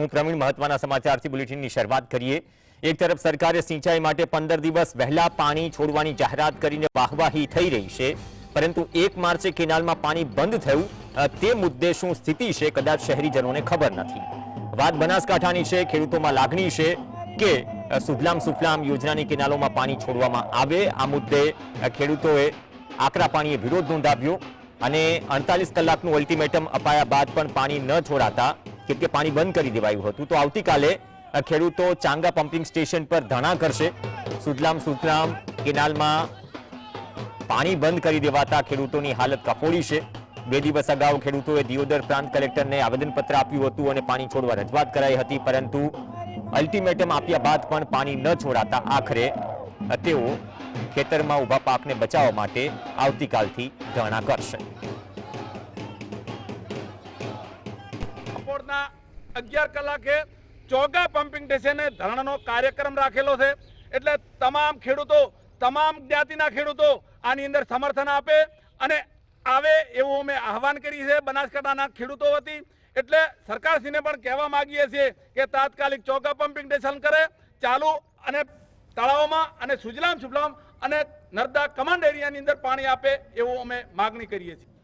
હું પ્રવીણ મહત્વના સમાચારથી બુલેટિનની શરૂઆત કરીએ. એક તરફ સરકારે સિંચાઈ માટે પંદર દિવસ વહેલા પાણી છોડવાની જાહેરાત કરીને વાહવાહી થઈ રહી છે, પરંતુ એક માર્ચે કેનાલમાં પાણી બંધ થયું. તે મુદ્દે શું સ્થિતિ છે કદાચ શહેરીજનોને ખબર નથી. વાત બનાસકાંઠાની છે, ખેડૂતોમાં લાગણી છે કે સુફલામ સુફલામ યોજનાની કેનાલોમાં પાણી છોડવામાં આવે. આ મુદ્દે ખેડૂતોએ આકરા પાણીએ વિરોધ નોંધાવ્યો અને અડતાલીસ કલાકનું અલ્ટિમેટમ અપાયા બાદ પણ પાણી ન છોડાતા કેમ કે પાણી બંધ કરી દેવાયું હતું. તો આવતીકાલે ખેડૂતો ચાંગા પમ્પિંગ સ્ટેશન પર ધરણા કરશે. સુજલામ સુજલામ કેનાલમાં પાણી બંધ કરી દેવાતા ખેડૂતોની હાલત કફોડી છે. બે દિવસ અગાઉ ખેડૂતોએ દિયોદર પ્રાંત કલેક્ટરને આવેદનપત્ર આપ્યું હતું અને પાણી છોડવા રજૂઆત કરાઈ હતી, પરંતુ અલ્ટિમેટમ આપ્યા બાદ પણ પાણી ન છોડાતા આખરે તેઓ ખેતરમાં ઊભા પાકને બચાવવા માટે આવતીકાલથી ધરણા કરશે. અગિયાર કલાકે ચોગા પમ્પિંગ સ્ટેશને ધરણાનો કાર્યક્રમ રાખેલો છે. એટલે તમામ ખેડૂતો, તમામ જ્ઞાતિના ખેડૂતો આની અંદર સમર્થન આપે અને આવે એવું અમે આહવાન કરી છે બનાસકાંઠાના ખેડૂતો વતી. એટલે સરકારશ્રીને પણ કહેવા માંગીએ છીએ કે તાત્કાલિક ચોગા પમ્પિંગ સ્ટેશન કરે, ચાલુ અને તળાવોમાં અને સુજલામ, સુફલામ અને નર્મદા કમાન્ડ એરિયાની અંદર પાણી આપે એવું અમે માગણી કરીએ છીએ.